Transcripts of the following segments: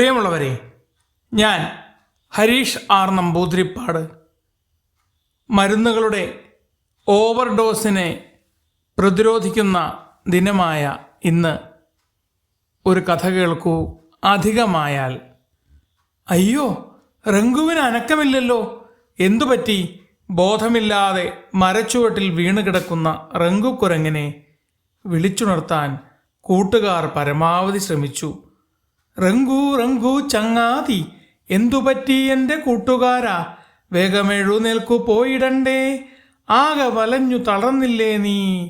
പ്രിയമുള്ളവരെ ഞാൻ ഹരീഷ് ആർ നമ്പൂതിരിപ്പാട്. മരുന്നുകളുടെ ഓവർഡോസിനെ പ്രതിരോധിക്കുന്ന ദിനമായ ഇന്ന് ഒരു കഥ കേൾക്കൂ. അധികമായാൽ അയ്യോ റങ്കുവിന് അനക്കമില്ലല്ലോ. എന്തുപറ്റി ബോധമില്ലാതെ മരച്ചുവട്ടിൽ വീണ് കിടക്കുന്ന റങ്കുക്കുരങ്ങിനെ വിളിച്ചുണർത്താൻ കൂട്ടുകാർ പരമാവധി ശ്രമിച്ചു. റങ്കു റങ്കു ചങ്ങാതി എന്തുപറ്റി എന്റെ കൂട്ടുകാരാ? വേഗമെഴുന്നേൽക്കു പോയിടണ്ടേ? ആകെ വലഞ്ഞു തളർന്നില്ലേ നീ?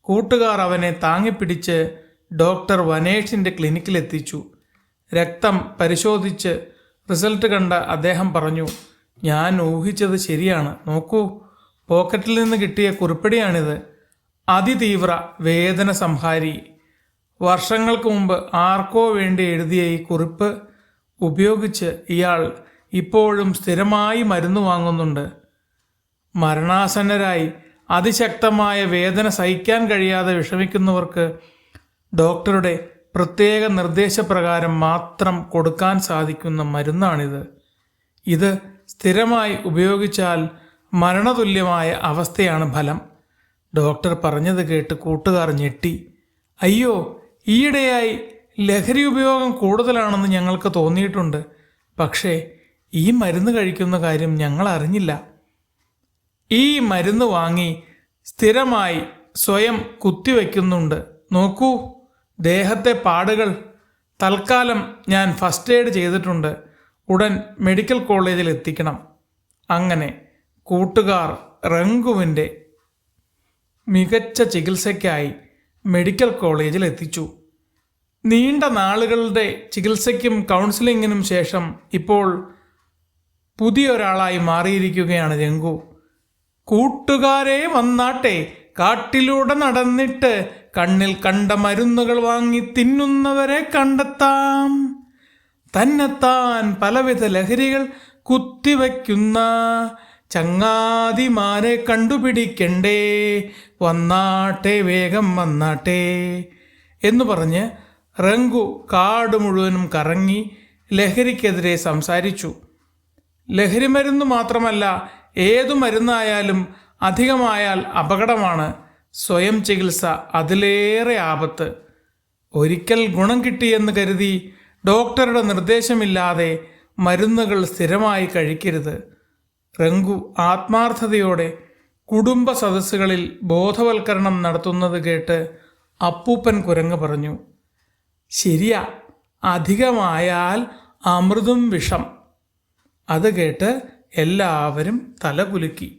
കൂട്ടുകാർ അവനെ താങ്ങിപ്പിടിച്ച് ഡോക്ടർ വനേഷിന്റെ ക്ലിനിക്കിലെത്തിച്ചു. രക്തം പരിശോധിച്ച് റിസൾട്ട് കണ്ട അദ്ദേഹം പറഞ്ഞു ഞാൻ ഊഹിച്ചത് ശരിയാണ്. നോക്കൂ പോക്കറ്റിൽ നിന്ന് കിട്ടിയ കുറിപ്പടിയാണിത്. അതിതീവ്ര വേദന സംഹാരി വർഷങ്ങൾക്ക് മുമ്പ് ആർക്കോ വേണ്ടി എഴുതിയ ഈ കുറിപ്പ് ഉപയോഗിച്ച് ഇയാൾ ഇപ്പോഴും സ്ഥിരമായി മരുന്ന് വാങ്ങുന്നുണ്ട്. മരണാസന്നരായി അതിശക്തമായ വേദന സഹിക്കാൻ കഴിയാതെ വിഷമിക്കുന്നവർക്ക് ഡോക്ടറുടെ പ്രത്യേക നിർദ്ദേശപ്രകാരം മാത്രം കൊടുക്കാൻ സാധിക്കുന്ന മരുന്നാണിത്. ഇത് സ്ഥിരമായി ഉപയോഗിച്ചാൽ മരണതുല്യമായ അവസ്ഥയാണ് ഫലം. ഡോക്ടർ പറഞ്ഞത് കേട്ട് കൂട്ടുകാർ ഞെട്ടി. അയ്യോ ഈയിടെയായി ലഹരി ഉപയോഗം കൂടുതലാണെന്ന് ഞങ്ങൾക്ക് തോന്നിയിട്ടുണ്ട്. പക്ഷേ ഈ മരുന്ന് കഴിക്കുന്ന കാര്യം ഞങ്ങൾ അറിഞ്ഞില്ല. ഈ മരുന്ന് വാങ്ങി സ്ഥിരമായി സ്വയം കുത്തിവെക്കുന്നുണ്ട്. നോക്കൂ ദേഹത്തെ പാടുകൾ തൽക്കാലം ഞാൻ ഫസ്റ്റ് എയ്ഡ് ചെയ്തിട്ടുണ്ട്. ഉടൻ മെഡിക്കൽ കോളേജിൽ എത്തിക്കണം. അങ്ങനെ കൂട്ടുകാർ റങ്കുവിന്റെ മികച്ച ചികിത്സയ്ക്കായി മെഡിക്കൽ കോളേജിൽ എത്തിച്ചു. നീണ്ട നാളുകളുടെ ചികിത്സയ്ക്കും കൗൺസിലിങ്ങിനും ശേഷം ഇപ്പോൾ പുതിയൊരാളായി മാറിയിരിക്കുകയാണ് രംഗു കൂട്ടുകാരെ വന്നാട്ടെ കാട്ടിലൂടെ നടന്നിട്ട് കണ്ണിൽ കണ്ട മരുന്നുകൾ വാങ്ങി തിന്നുന്നവരെ കണ്ടെത്താം. തന്നെത്താൻ പലവിധ ലഹരികൾ കുത്തിവയ്ക്കുന്ന ചങ്ങാതിമാരെ കണ്ടുപിടിക്കണ്ടേ? വന്നാട്ടെ വേഗം വന്നാട്ടെ എന്ന് പറഞ്ഞ് റങ്കു കാട് മുഴുവനും കറങ്ങി ലഹരിക്കെതിരെ സംസാരിച്ചു. ലഹരി മരുന്ന് മാത്രമല്ല ഏതു മരുന്നായാലും അധികമായാൽ അപകടമാണ്. സ്വയം ചികിത്സ അതിലേറെ ആപത്ത്. ഒരിക്കൽ ഗുണം കിട്ടിയെന്ന് കരുതി ഡോക്ടറുടെ നിർദ്ദേശമില്ലാതെ മരുന്നുകൾ സ്ഥിരമായി കഴിക്കരുത്. റങ്കു ആത്മാർത്ഥതയോടെ കുടുംബ സദസ്സുകളിൽ ബോധവൽക്കരണം നടത്തുന്നത് കേട്ട് അപ്പൂപ്പൻ കുരങ്ങ് പറഞ്ഞു ശരിയാ അധികമായാൽ അമൃതും വിഷം. അത് കേട്ട് എല്ലാവരും തലകുലുക്കി.